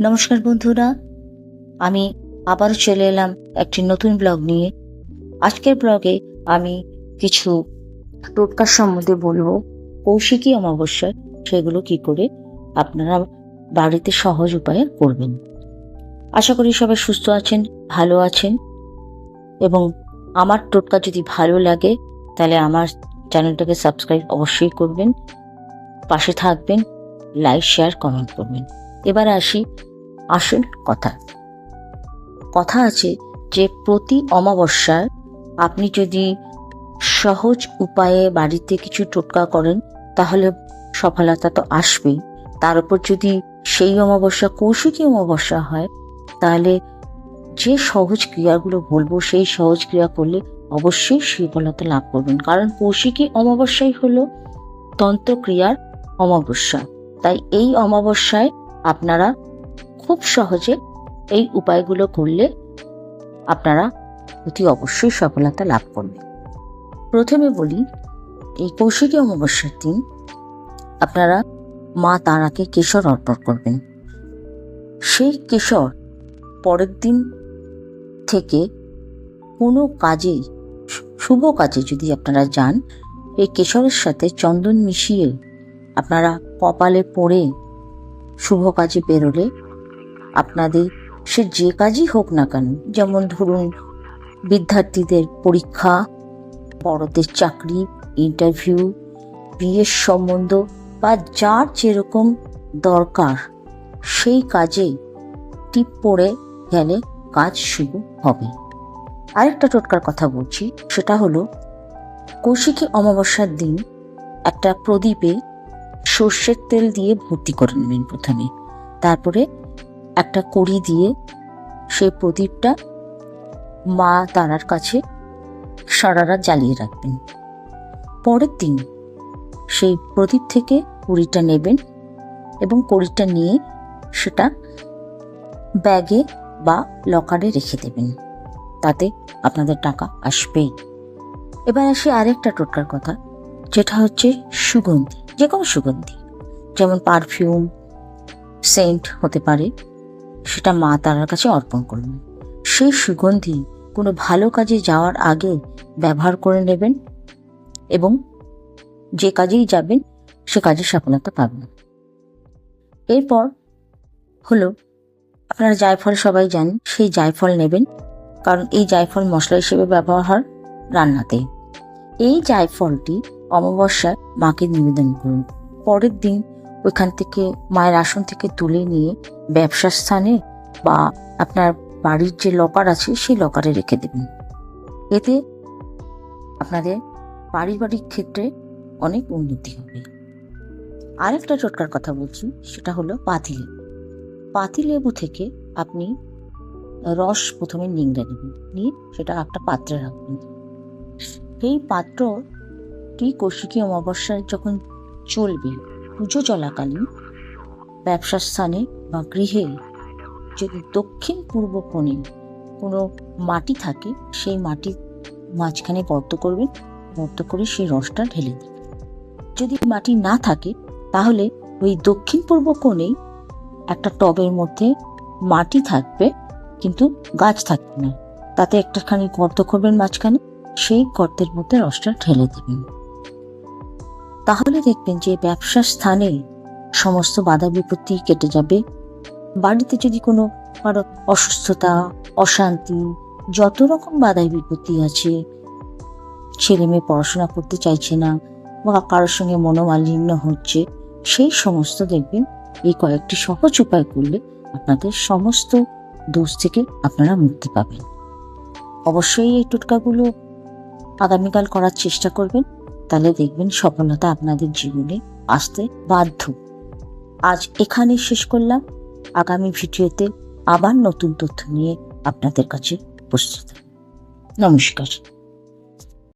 নমস্কার বন্ধুরা, আমি আবারও চলে এলাম একটি নতুন ব্লগ নিয়ে। আজকের ব্লগে আমি কিছু টোটকার সম্বন্ধে বলব। কৌশিকী অমাবস্যায় সেগুলো কি করে আপনারা বাড়িতে সহজ উপায়ে করবেন। আশা করি সবাই সুস্থ আছেন, ভালো আছেন। এবং আমার টোটকা যদি ভালো লাগে, তাহলে আমার চ্যানেলটাকে সাবস্ক্রাইব অবশ্যই করবেন। পাশে থাকবেন, লাইক, শেয়ার, কমেন্ট করবেন। এবার আসি আসল কথা। কথা আছে যে প্রতি অমাবস্যায় আপনি যদি সহজ উপায়ে বাড়িতে কিছু টোটকা করেন, তাহলে সফলতা তো আসবেই। তার উপর যদি সেই অমাবস্যা কৌশিকী অমাবস্যা হয়, তাহলে যে সহজ ক্রিয়াগুলো বলব, সেই সহজ ক্রিয়া করলে অবশ্যই সফলতা লাভ করবেন। কারণ কৌশিকী অমাবস্যাই হলো তন্ত্রক্রিয়ার অমাবস্যা। তাই এই অমাবস্যায় আপনারা খুব সহজে এই উপায়গুলো করলে আপনারা অতি অবশ্যই সফলতা লাভ করবেন। প্রথমে বলি, এই কৌশিকী অমাবস্যার দিন আপনারা মা তারাকে কেশর অর্পণ করবেন। সেই কেশর পরের দিন থেকে কোনো কাজে, শুভ কাজে যদি আপনারা যান, এই কেশরের সাথে চন্দন মিশিয়ে আপনারা কপালে পড়ে শুভ কাজে বেরোলে আপনাদের সে যে কাজই হোক না কেন, যেমন ধরুন বিদ্যার্থীদের পরীক্ষা, বড়দের চাকরি ইন্টারভিউ বিয়ের সম্বন্ধ বা যার যেরকম দরকার, সেই কাজে টিপ পড়ে গেলে কাজ শুরু হবে। আরেকটা টোটকার কথা বলছি, সেটা হলো, কৌশিকী অমাবস্যার দিন একটা প্রদীপে সর্ষের তেল দিয়ে ভর্তি করে নেবেন প্রথমে। তারপরে একটা কড়ি দিয়ে সেই প্রদীপটা মা তারার কাছে সারা রাত জ্বালিয়ে রাখবেন। পরের দিন সেই প্রদীপ থেকে কুড়িটা নেবেন এবং কুড়িটা নিয়ে সেটা ব্যাগে বা লকারে রেখে দেবেন। তাতে আপনাদের টাকা আসবেই। এবার আসি আরেকটা টোটকার কথা, যেটা হচ্ছে সুগন্ধি যে কোনো সুগন্ধি, যেমন পারফিউম, সেন্ট হতে পারে সেটা মা তারার কাছে অর্পণ করবেন সেই সুগন্ধি কোনো ভালো কাজে যাওয়ার আগে ব্যবহার করে নেবেন এবং যে কাজেই যাবেন, সে কাজে সফলতা পাবেন। এরপর হলো, আপনারা জায়ফল সবাই জানেন, সেই জায়ফল নেবেন, কারণ এই জায়ফল মশলা হিসেবে ব্যবহার হয় রান্নাতে। এই জায়ফলটি অমাবস্যায় মাকে নিবেদন করুন। পরের দিন ওইখান থেকে মায়ের আসন থেকে তুলে নিয়ে ব্যবসা স্থানে বা আপনার বাড়ির যে লকার আছে, সেই লকারে রেখে দেবেন। এতে আপনাদের পারিবারিক ক্ষেত্রে অনেক উন্নতি হবে। আরেকটা টোটকার কথা বলছি, সেটা হলো পাতিলেবু পাতিলেবু থেকে আপনি রস প্রথমে নিংড়ে নেবেন, নিয়ে সেটা একটা পাত্রে রাখবেন। এই পাত্রটি কৌশিকী অমাবস্যায় যখন চলবে পুজো চলাকালীন ব্যবসা স্থানে বা গৃহে যদি দক্ষিণ পূর্ব কোণে কোনো মাটি থাকে, সেই মাটির মাঝখানে গর্ত করবেন গর্ত করে সেই রসটা ঢেলে দেবেন যদি মাটি না থাকে, তাহলে ওই দক্ষিণ পূর্ব কোণেই একটা টবের মধ্যে মাটি থাকবে, কিন্তু গাছ থাকবে না। তাতে একটাখানি গর্ত করবেন মাঝখানে, সেই গর্তের মধ্যে রসটা ঢেলে দেবেন। তাহলে দেখবেন যে ব্যবসা স্থানে সমস্ত বাধা বিপত্তি কেটে যাবে। বাড়িতে যদি কোনো কারও অসুস্থতা, অশান্তি, যত রকম বাধা বিপত্তি আছে, ছেলে মেয়ে পড়াশোনা করতে চাইছে না বা কারোর সঙ্গে মনোমালিন্য হচ্ছে, সেই সমস্ত দেখবেন এই কয়েকটি সহজ উপায় করলে আপনাদের সমস্ত দোষ থেকে আপনারা মুক্তি পাবেন। অবশ্যই এই টোটকাগুলো আগামীকাল করার চেষ্টা করবেন। তাহলে দেখবেন সফলতা আপনাদের জীবনে আসতে বাধ্য। আজ এখানে শেষ করলাম। আগামী ভিডিওতে আবার নতুন তথ্য নিয়ে আপনাদের কাছে উপস্থিত। নমস্কার।